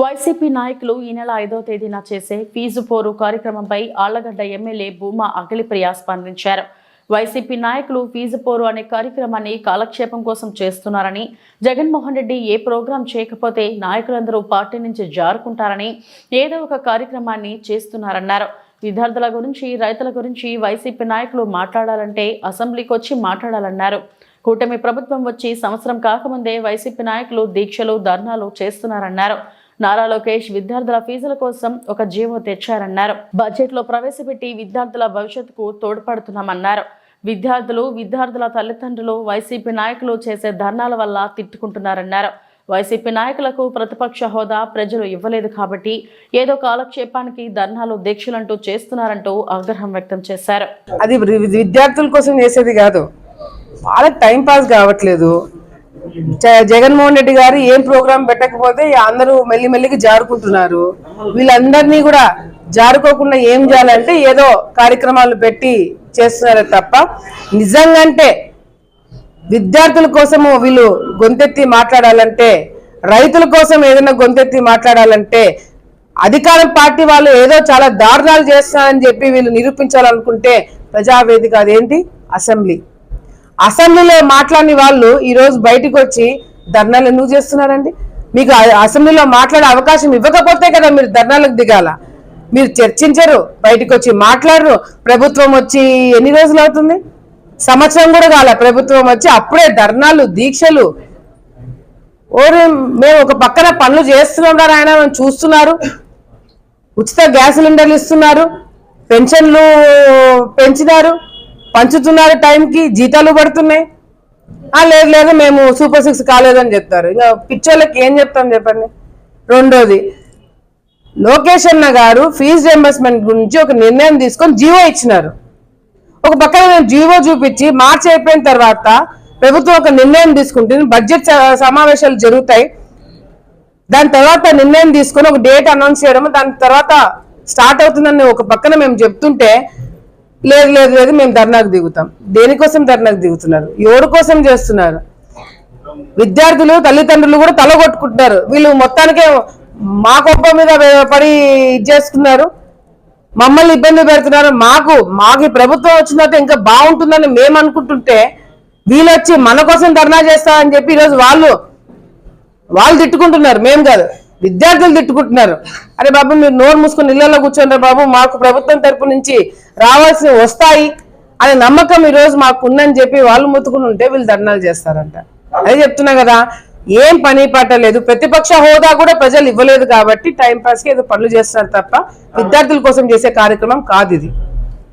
YCP నాయకులు ఈ నెల ఐదో తేదీన చేసే ఫీజు పోరు కార్యక్రమంపై ఆళ్ళగడ్డ ఎమ్మెల్యే భూమా అఖిలప్రియ స్పందించారు. వైసీపీ నాయకులు ఫీజు పోరు అనే కార్యక్రమాన్ని కాలక్షేపం కోసం చేస్తున్నారని జగన్మోహన్ రెడ్డి ఏ ప్రోగ్రాం చేయకపోతే నాయకులందరూ పార్టీ నుంచి జారుకుంటారని ఏదో ఒక కార్యక్రమాన్ని చేస్తున్నారన్నారు. విద్యార్థుల గురించి రైతుల గురించి వైసీపీ నాయకులు మాట్లాడాలంటే అసెంబ్లీకి వచ్చి మాట్లాడాలన్నారు. కూటమి ప్రభుత్వం వచ్చి సంవత్సరం కాకముందే వైసీపీ నాయకులు దీక్షలు ధర్నాలు చేస్తున్నారన్నారు. నారా లోకేష్ విద్యార్థుల ఫీజుల కోసం ఒక జీవో తెచ్చారన్నారు. బడ్జెట్లో ప్రవేశపెట్టి విద్యార్థుల భవిష్యత్తుకు తోడ్పడుతున్నామన్నారు. విద్యార్థులు విద్యార్థుల తల్లిదండ్రులు వైసీపీ నాయకులు చేసే ధర్నాల వల్ల తిట్టుకుంటున్నారన్నారు. వైసీపీ నాయకులకు ప్రతిపక్ష హోదా ప్రజలు ఇవ్వలేదు కాబట్టి ఏదో కాలక్షేపానికి ధర్నాలు దీక్షలంటూ చేస్తున్నారంటూ ఆగ్రహం వ్యక్తం చేశారు. అది విద్యార్థుల కోసం చేసేది కాదు. వాళ్ళకి టైం పాస్ కావట్లేదు. జగన్మోహన్ రెడ్డి గారు ఏం ప్రోగ్రాం పెట్టకపోతే అందరూ మెల్లిమెల్లికి జారుకుంటున్నారు. వీళ్ళందరినీ కూడా జారుకోకుండా ఏం చేయాలంటే ఏదో కార్యక్రమాలు పెట్టి చేస్తున్నారే తప్ప నిజంగంటే విద్యార్థుల కోసము వీళ్ళు గొంతెత్తి మాట్లాడాలంటే రైతుల కోసం ఏదైనా గొంతెత్తి మాట్లాడాలంటే అధికారం పార్టీ వాళ్ళు ఏదో చాలా దారుణాలు చేస్తారని చెప్పి వీళ్ళు నిరూపించాలనుకుంటే ప్రజావేదిక అదేంటి? అసెంబ్లీ. అసెంబ్లీలో మాట్లాడిన వాళ్ళు ఈరోజు బయటకు వచ్చి ధర్నాలు ఎందుకు చేస్తున్నారండి? మీకు అసెంబ్లీలో మాట్లాడే అవకాశం ఇవ్వకపోతే కదా మీరు ధర్నాలకు దిగాల. మీరు చర్చించరు బయటకు వచ్చి మాట్లాడరు. ప్రభుత్వం వచ్చి ఎన్ని రోజులు అవుతుంది? సంవత్సరం కూడా కాల ప్రభుత్వం వచ్చి అప్పుడే ధర్నాలు దీక్షలు. ఓరే మేము ఒక పక్కన పనులు చేస్తున్నాం రా ఆయన చూస్తున్నారు. ఉచిత గ్యాస్ సిలిండర్లు ఇస్తున్నారు. పెన్షన్లు పెంచినారు. పంచుతున్నారు టైంకి జీతాలు పడుతున్నాయి. ఆ, లేదు లేదు మేము సూపర్ సిక్స్ కాలేదని చెప్తారు. ఇంకా పిచ్చోళ్ళకి ఏం చెప్తాం చెప్పండి? రెండోది లోకేష్ అన్న గారు ఫీజు రియంబర్స్మెంట్ గురించి ఒక నిర్ణయం తీసుకొని జీవో ఇచ్చినారు. ఒక పక్కన నేను జీవో చూపించి మార్చి అయిపోయిన తర్వాత ప్రభుత్వం ఒక నిర్ణయం తీసుకుంటుంది. బడ్జెట్ సమావేశాలు జరుగుతాయి. దాని తర్వాత నిర్ణయం తీసుకొని ఒక డేట్ అనౌన్స్ చేయడం దాని తర్వాత స్టార్ట్ అవుతుందని ఒక పక్కన మేము చెప్తుంటే లేదు లేదు లేదు మేము ధర్నాకు దిగుతాం. దేనికోసం ధర్నాకు దిగుతున్నారు? ఎవరి కోసం చేస్తున్నారు? విద్యార్థులు తల్లిదండ్రులు కూడా తల కొట్టుకుంటున్నారు. వీళ్ళు మొత్తానికే మా గొప్ప మీద పడి ఇది చేసుకున్నారు. మమ్మల్ని ఇబ్బంది పెడుతున్నారు. మాకు మాకు ప్రభుత్వం వచ్చిన ఇంకా బాగుంటుందని మేము అనుకుంటుంటే వీళ్ళు వచ్చి మన కోసం ధర్నా చేస్తామని చెప్పి ఈరోజు వాళ్ళు వాళ్ళు తిట్టుకుంటున్నారు. మేము కాదు. విద్యార్థులు తిట్టుకుంటున్నారు. అరే బాబు మీరు నోరు మూసుకుని ఇళ్ళలో కూర్చోండి బాబు మాకు ప్రభుత్వం తరపు నుంచి రావాల్సినవి వస్తాయి అనే నమ్మకం ఈ రోజు మాకు ఉందని చెప్పి వాళ్ళు ముత్తుకుని ఉంటే వీళ్ళు ధర్నాలు చేస్తారంట. అదే చెప్తున్నా కదా ఏం పని పాట లేదు. ప్రతిపక్ష హోదా కూడా ప్రజలు ఇవ్వలేదు కాబట్టి టైం పాస్కి ఏదో పనులు చేస్తున్నారు తప్ప విద్యార్థుల కోసం చేసే కార్యక్రమం కాదు ఇది.